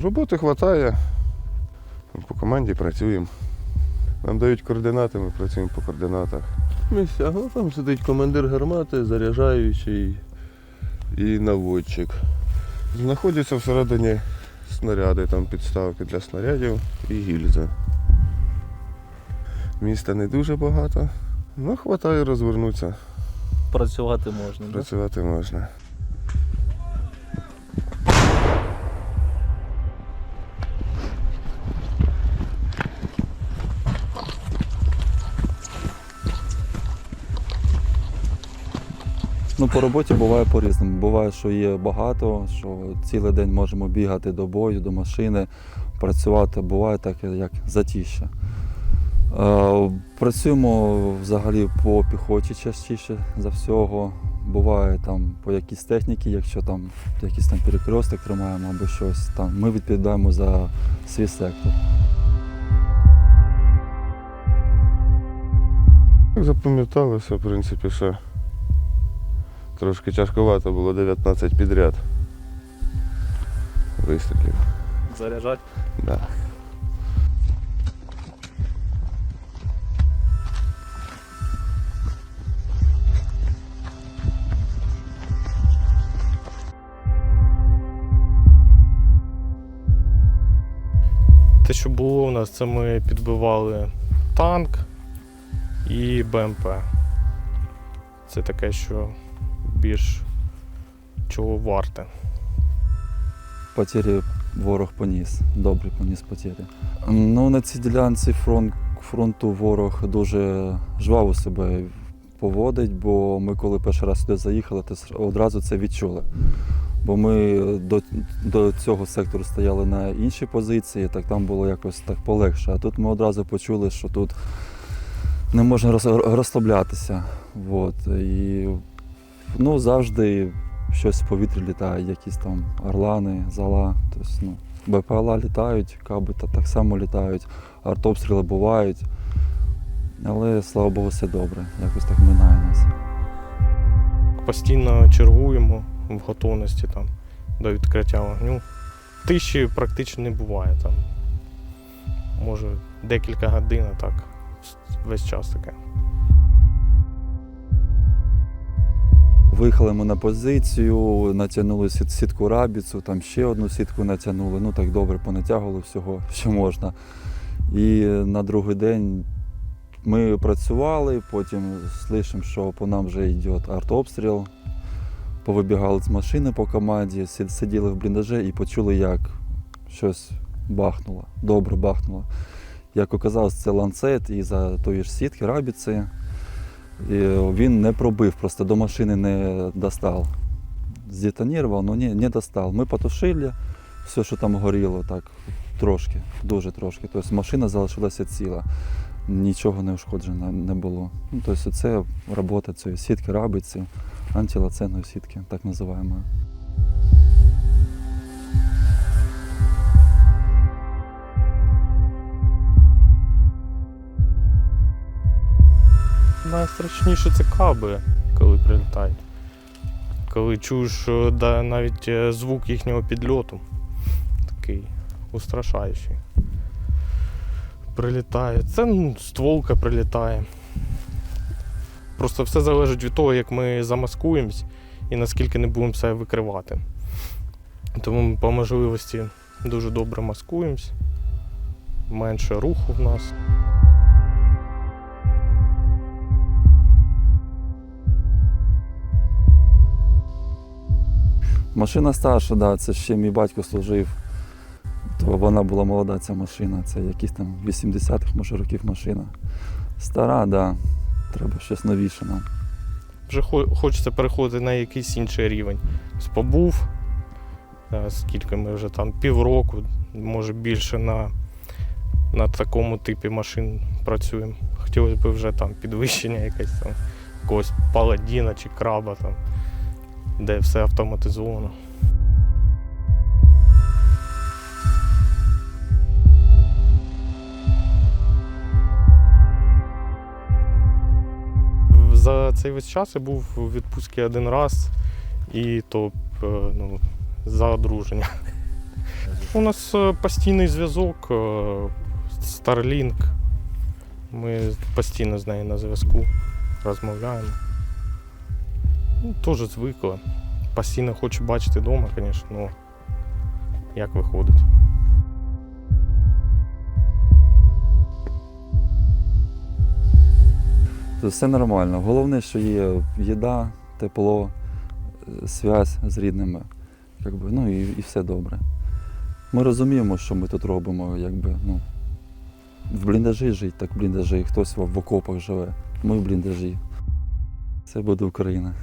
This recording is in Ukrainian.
Роботи вистачає. По команді працюємо. Нам дають координати, ми працюємо по координатах. Місця, ну там сидить командир гармати, заряджаючий і наводчик. Знаходяться всередині снаряди, там підставки для снарядів і гільзи. Міста не дуже багато, але вистачає розвернутися, Працювати можна. да? працювати можна. Ну, по роботі буває по-різному. Буває, що є багато, що цілий день можемо бігати до бою, до машини, працювати. Буває так, як затіще. Е, Працюємо взагалі по піхоті частіше за всього. Буває там по якійсь техніці, якщо там якийсь там перекресток тримаємо або щось там. Ми відповідаємо за свій сектор. Запам'яталося, в принципі, що трошки тяжковато було 19 підряд. Вистрілів. Заряджати. Да. Те, що було у нас, це ми підбивали танк і БМП. Це таке, що більш чого варте. Потері ворог поніс, добре поніс потері. Ну, на цій ділянці фронт, фронту ворог дуже жваво себе поводить, бо ми коли перший раз сюди заїхали, то одразу це відчули. Бо ми до, до цього сектору стояли на іншій позиції, так там було якось так полегше. А тут ми одразу почули, що тут не можна розслаблятися. От. І ну, завжди щось в повітрі літає, якісь там орлани, зала. Тобто, ну, БПЛА літають, каби та так само літають, артобстріли бувають. Але слава Богу, все добре. Якось так минає нас. Постійно чергуємо в готовності там, до відкриття вогню. Тиші практично не буває там. Може декілька годин, так весь час таке. Виїхали ми на позицію, натягнули сітку рабіцу, там ще одну сітку натягнули. Ну так добре, понатягували всього, що можна. І на другий день ми працювали, потім слышимо, що по нам вже йде артобстріл. Повибігали з машини по команді, сиділи в бліндажі і почули, як щось бахнуло. Добре бахнуло. Як оказалось, це ланцет і за тої ж сітки рабіці. І він не пробив, просто до машини не достав. Здетонував, але не, не достав. Ми потушили все, що там горіло, так трошки, дуже трошки. Тобто машина залишилася ціла, нічого не ушкоджено не було. Ну, тобто це робота цієї сітки, рабиці, антилаценної сітки, так називаємо. Найстрашніше це каби, коли прилітають. Коли чуєш да, навіть е, звук їхнього підльоту. Такий устрашаючий. Прилітає. Це ну, стволка прилітає. Просто все залежить від того, як ми замаскуємось і наскільки не будемо себе викривати. Тому ми по можливості дуже добре маскуємось, менше руху в нас. Машина старша, да, це ще мій батько служив. То вона була молода, ця машина. Це якісь там 80-х, може, років машина. Стара. Да. Треба щось новіше нам. вже хочеться переходити на якийсь інший рівень. Побув, скільки ми вже там півроку, може більше на, на такому типі машин працюємо. Хотілося б вже там підвищення якесь там якогось паладіна чи краба, там, де все автоматизовано. За цей весь час я був у відпустці один раз, і то е, ну, за одруження. У нас е, постійний зв'язок, е, Starlink. Ми постійно з нею на зв'язку, розмовляємо. Ну, Теж звикла. Постійно хочу бачити вдома, звісно, ну як виходить. Все нормально. Головне, що є їда, тепло, зв'язь з рідними. Якби, ну і, і все добре. Ми розуміємо, що ми тут робимо, якби, ну, в бліндажі жить, так в бліндажі, хтось в окопах живе. Ми в бліндажі. Це буде Україна.